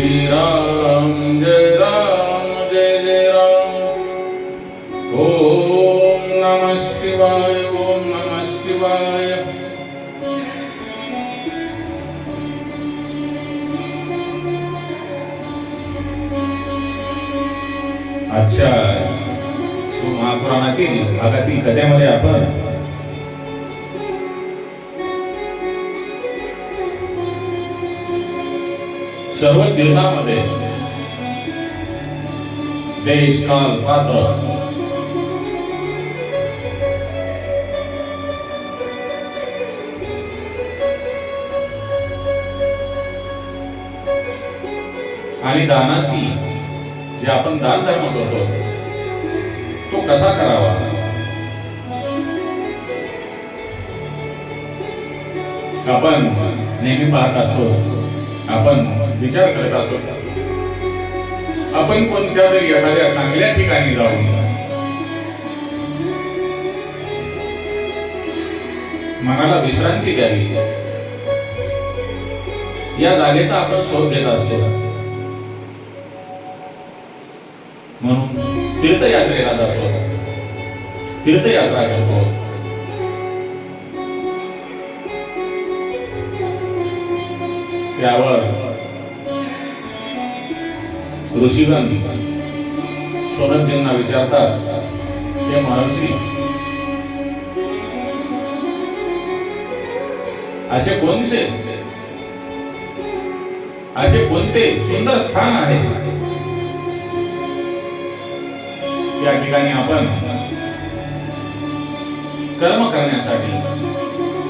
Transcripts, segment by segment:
श्रीराम जय राम जय जय राम। ओम नमः शिवाय ओम नमः शिवाय। अच्छा महापुराणातील भागातील कथेमध्ये आपण सर्व तीर्थामध्ये देश काल पात्र. आणि दानाशी जे आपण दान धर्म करतो तो कसा करावा? आपण नेहमी पाहत असतो आपण विचार करत असतो. आपण कोणत्या तरी एखाद्या चांगल्या ठिकाणी जाऊन मनाला विश्रांती द्यावी. या जागेचा आपण शोध घेत असतो. म्हणून तीर्थयात्रेला जातो. तीर्थयात्रा करतो. त्यावर ऋषीगण सोनकजींना विचारतात ते महर्षी असे कोणते असे कोणते सुंदर स्थान आहे? या ठिकाणी आपण कर्म करण्यासाठी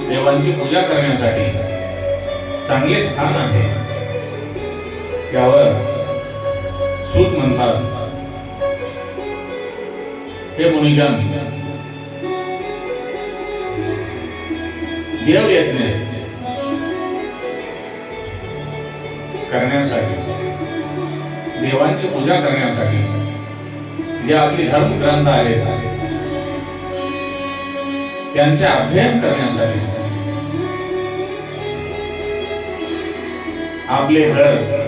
देवांची पूजा करण्यासाठी चांगले स्थान आहे. त्यावर सूत म्हणतात. हे मुनिजन देव यज्ञ करण्यासाठी. देवांची पूजा करण्यासाठी. जे आपली धर्मग्रंथ आहेत. त्यांचे अध्ययन करण्यासाठी. आपले घर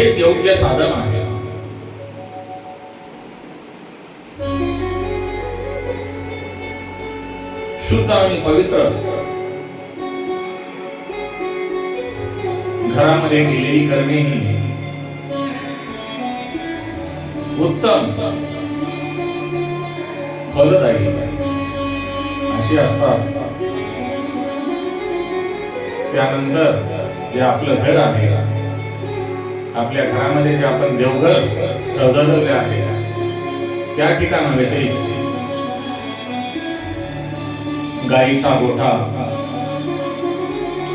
हेच योग्य साधन आहे. शुद्ध आणि पवित्र. घरामध्ये केलेली करणे ही उत्तम फलदायी अशी असतात. त्यानंतर जे आपलं घर आहे आपल्या घरामध्ये जे आपण देवघर सजवलेले आहे त्या ठिकाणामध्ये व्यतिरिक्त गाईचा गोठा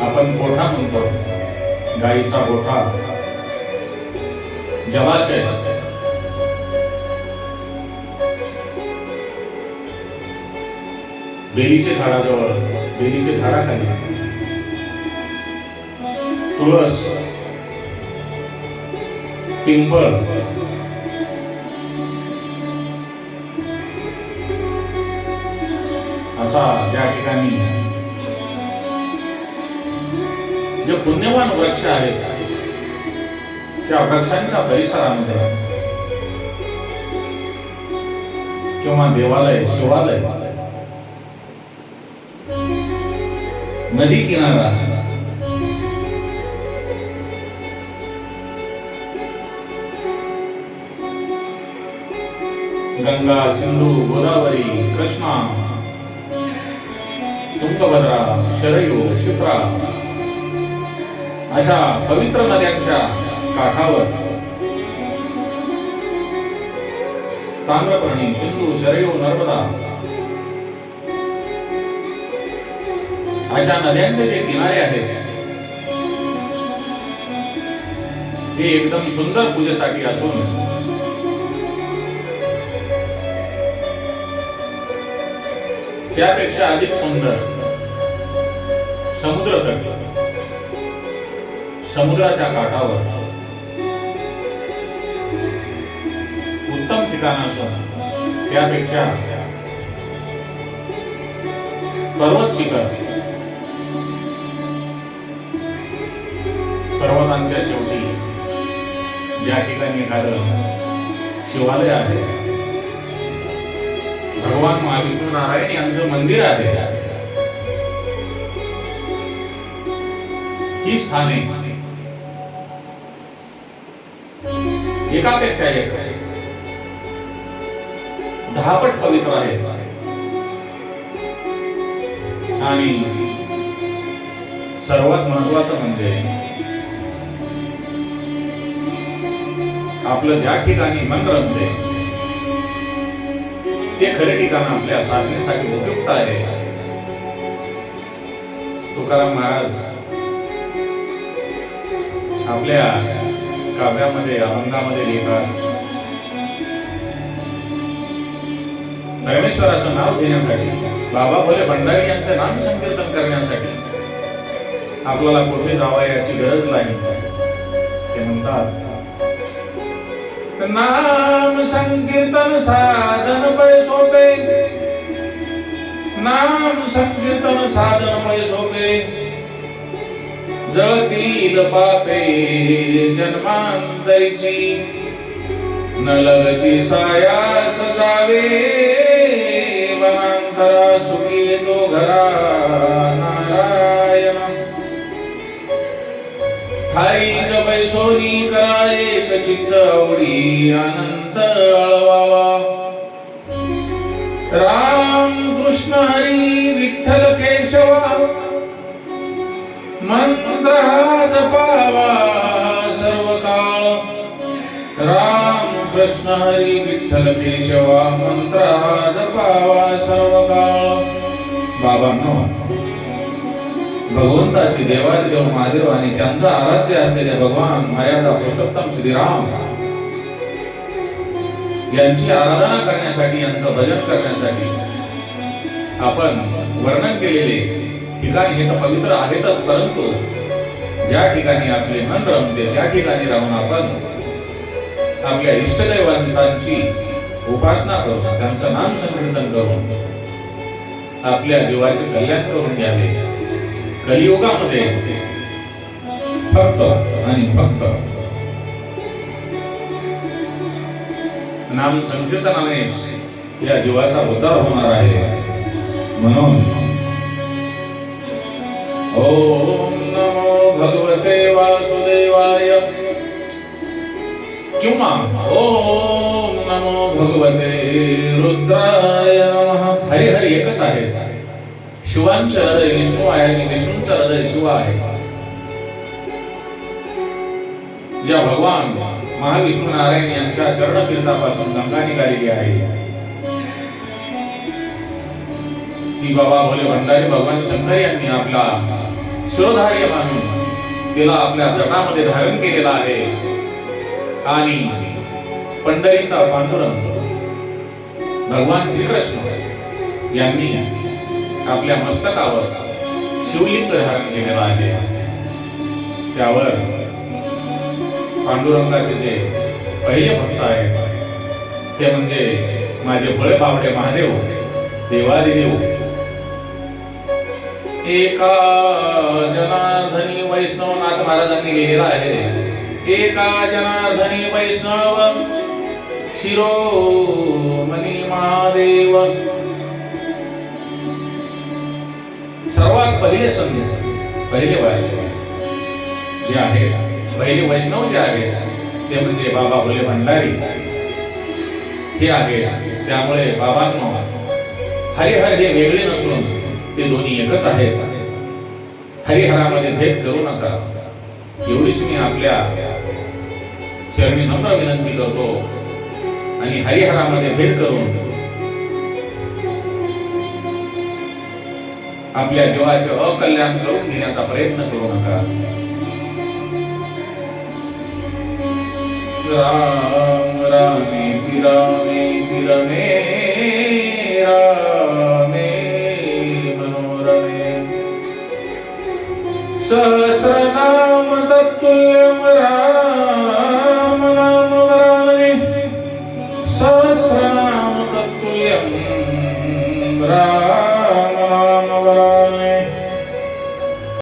आपण गोठा म्हणतो. गाईचा गोठा. जलाशय. बेलीचे झाडाजवळ बेलीचे झाडाखाली. तुळस. पिंपळ. असा त्या ठिकाणी जे पुण्यवान वृक्ष आहेत त्या वृक्षांच्या परिसरामध्ये किंवा देवालय शिवालय नदी किनारा गंगा सिंधू गोदावरी कृष्णा तुंगभद्रा शरयू शिप्रा अशा पवित्र नद्यांच्या काठावर. ताम्रपर्णी सिंधू शरयू नर्मदा. अशा नद्यांचे जे किनारे आहेत ते एकदम सुंदर पूजेसाठी असून त्यापेक्षा अधिक सुंदर. समुद्र तट. समुद्राच्या काठावर. उत्तम ठिकाण असून त्यापेक्षा पर्वत शिखर. पर्वतांच्या शेवटी ज्या ठिकाणी एखादं शिवालय आहे. भगवान महाविष्णू नारायण यांचं मंदिर आहे. ही स्थाने. एकापेक्षा एक. दहापट पवित्र आहेत. आणि सर्वात महत्वाचं म्हणजे आपलं ज्या ठिकाणी मन रमते ते खरे ठिकाण आपल्या साधनेसाठी उपयुक्त आहे. तुकाराम महाराज आपल्या काव्यामध्ये अभंगामध्ये लिहितात. परमेश्वराचं नाव घेण्यासाठी बाबा भोले भंडारी यांचं नाम संकीर्तन करण्यासाठी आपल्याला कुठे जावं याची गरज नाही. ते म्हणतात नाम संकीर्तन साधन पै सोपे। नाम संकीर्तन साधन पै सोपे। जळतील पापे जन्मांतरीची। नलगती साया सजावे वनांतरा सुखी तो घरा नारायण। ठाईच बैसोनी कराये कचित आवडी अनंत अळवावा. राम कृष्ण हरी विठ्ठल केशवा मंत्र हा जपावा सर्व काळ राम कृष्ण हरी विठ्ठल केशवा मंत्र हा जपावा सर्व काळ बाबांनो भगवंताशी देवादेव महादेव आणि त्यांचा आराध्य असलेले भगवान मायाचा पुरुषोत्तम श्रीराम यांची आराधना करण्यासाठी यांचं भजन करण्यासाठी आपण वर्णन केलेले ठिकाण हे तर पवित्र आहेतच परंतु ज्या ठिकाणी आपले मन रमते त्या ठिकाणी राहून आपण आपल्या इष्टदैवतांची उपासना करून त्यांचं नाम संकीर्तन करून आपल्या जीवाचे कल्याण करून घ्यावे. कलियुगामध्ये. फक्त आणि फक्त. नाम संकीर्तनाने या जीवाचा उद्धार होणार आहे. म्हणून ओम नमो भगवते वासुदेवाय. किंवा ओम नमो भगवते रुद्राय नमः. हरी एकच आहे. शिवांचं हृदय विष्णू आहे आणि विष्णूंचं हृदय शिव आहे ज्या भगवान महाविष्णू नारायण यांच्या चरण तीर्थापासून गंगा निघालेली आहे ती बाबा भोले भंडारी भगवान शंकर यांनी आपला शिरोधार्य मानून तिला आपल्या जटामध्ये धारण केलेला आहे आणि पंढरीचा पांडुरंग भगवान श्रीकृष्ण यांनी आपल्या मस्तकावर शिवलिंग धारण केलेलं आहे. त्यावर पांडुरंगाचे जे पहिले भक्त आहेत ते म्हणजे माझे भळे बावडे महादेव देवादिदेव. एका जनार्धनी वैष्णवनाथ महाराजांनी लिहिलेला आहे. एका जनार्धनी वैष्णव शिरोमणी महादेव. सर्वात पहिले संत पहिले वैष्णव. जे आहे पहिले वैष्णव जे आहे ते म्हणजे बाबा भोले भंडारी. हे आहे त्यामुळे बाबांनो हरिहर हे वेगळे नसून ते दोन्ही एकच आहेत. हरिहरामध्ये भेद करू नका. एवढीच मी आपल्या चरणी नम्र विनंती करतो. आणि हरिहरामध्ये भेद करून आपल्या जीवाचे अकल्याण करून घेण्याचा प्रयत्न करू नका राम रामे रामे रामे